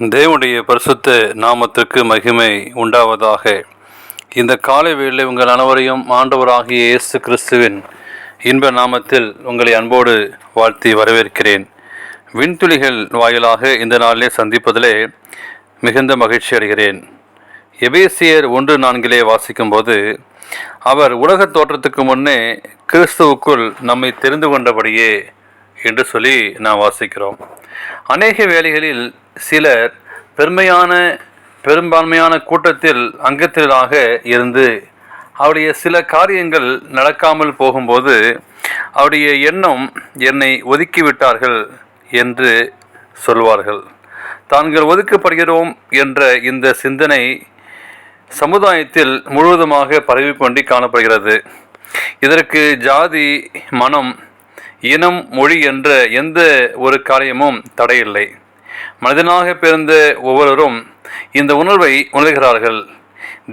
தேவனுடைய பரிசுத்த நாமத்திற்கு மகிமை உண்டாவதாக. இந்த காலை வேளை உங்கள் அனைவரையும் ஆண்டவராகிய இயேசு கிறிஸ்துவின் இன்ப நாமத்தில் உங்களை அன்போடு வாழ்த்தி வரவேற்கிறேன். விண்துளிகள் வாயிலாக இந்த நாளிலே சந்திப்பதிலே மிகுந்த மகிழ்ச்சி அடைகிறேன். எபேசியர் ஒன்று நான்கிலே வாசிக்கும்போது அவர் உலக தோற்றத்துக்கு முன்னே கிறிஸ்துவுக்குள் நம்மை தெரிந்து கொண்டபடியே என்று சொல்லி நாம் வாசிக்கிறோம். அநேக வேளைகளில் சிலர் பெருமையான பெரும்பான்மையான கூட்டத்தில் அங்கத்தினராக இருந்து அவருடைய சில காரியங்கள் நடக்காமல் போகும்போது அவருடைய எண்ணம் என்னை ஒதுக்கிவிட்டார்கள் என்று சொல்வார்கள். தாங்கள் ஒதுக்கப்படுகிறோம் என்ற இந்த சிந்தனை சமுதாயத்தில் முழுவதுமாக பரவிக்கொண்டு காணப்படுகிறது. இதற்கு ஜாதி மனம் இனம் மொழி என்ற எந்த ஒரு காரியமும் தடையில்லை. மனிதனாக பிறந்த ஒவ்வொருவரும் இந்த உணர்வை உணர்கிறார்கள்.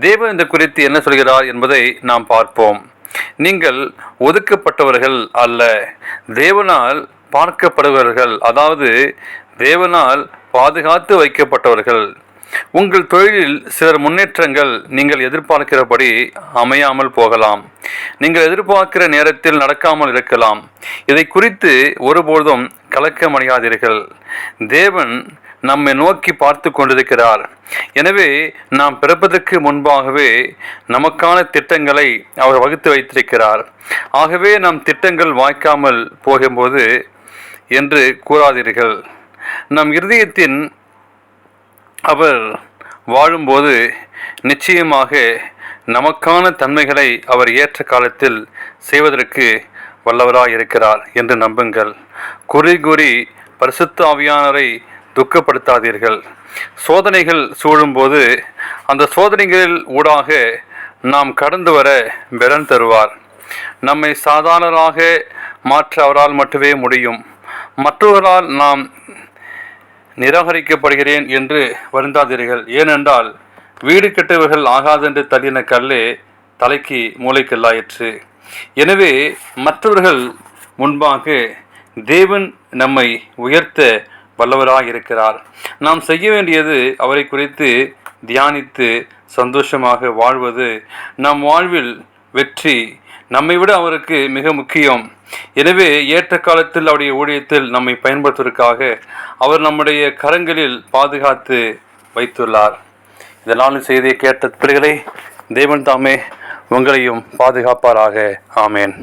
தேவன் இந்த குறித்து என்ன சொல்கிறார் என்பதை நாம் பார்ப்போம். நீங்கள் ஒதுக்கப்பட்டவர்கள் அல்ல தேவனால் பார்க்கப்படுபவர்கள் அதாவது தேவனால் பாதுகாத்து வைக்கப்பட்டவர்கள். உங்கள் தொழிலில் சிலர் முன்னேற்றங்கள் நீங்கள் எதிர்பார்க்கிறபடி அமையாமல் போகலாம். நீங்கள் எதிர்பார்க்கிற நேரத்தில் நடக்காமல் இருக்கலாம். இதை குறித்து ஒருபோதும் கலக்கமடையாதீர்கள். தேவன் நம்மை நோக்கி பார்த்து கொண்டிருக்கிறார். எனவே நாம் பிறப்பதற்கு முன்பாகவே நமக்கான திட்டங்களை அவர் வகுத்து வைத்திருக்கிறார். ஆகவே நம் திட்டங்கள் வாய்க்காமல் போகும்போது என்று கூறாதீர்கள். நம் இருதயத்தின் அவர் வாழும்போது நிச்சயமாக நமக்கான தன்மைகளை அவர் ஏற்ற காலத்தில் செய்வதற்கு வல்லவராய் இருக்கிறார் என்று நம்புங்கள். குறி குறி பரிசுத்த ஆவியானரை துக்கப்படுத்தாதீர்கள். சோதனைகள் சூழும்போது அந்த சோதனைகளில் ஊடாக நாம் கடந்து வர பெறன் தருவார். நம்மை சாதாரணராக மாற்ற அவரால் மட்டுமே முடியும். மற்றவர்களால் நாம் நிராகரிக்கப்படுகிறேன் என்று வருந்தாதீர்கள். ஏனென்றால் வீடு கெட்டவர்கள் ஆகாதென்று தள்ளின கல்லே தலைக்கு மூளைக்கல்லாயிற்று. எனவே மற்றவர்கள் முன்பாக தேவன் நம்மை உயர்த்த வல்லவராக இருக்கிறார். நாம் செய்ய வேண்டியது அவரை குறித்து தியானித்து சந்தோஷமாக வாழ்வது. நம் வாழ்வில் வெற்றி நம்மை விட அவருக்கு மிக முக்கியம். எனவே ஏற்ற காலத்தில் அவருடைய ஊழியத்தில் நம்மை பயன்படுத்துவதற்காக அவர் நம்முடைய கரங்களில் பாதுகாத்து வைத்துள்ளார். இதனால் செய்தியை கேட்ட பிள்ளைகளை தேவன் தாமே உங்களையும் பாதுகாப்பாராக. ஆமேன்.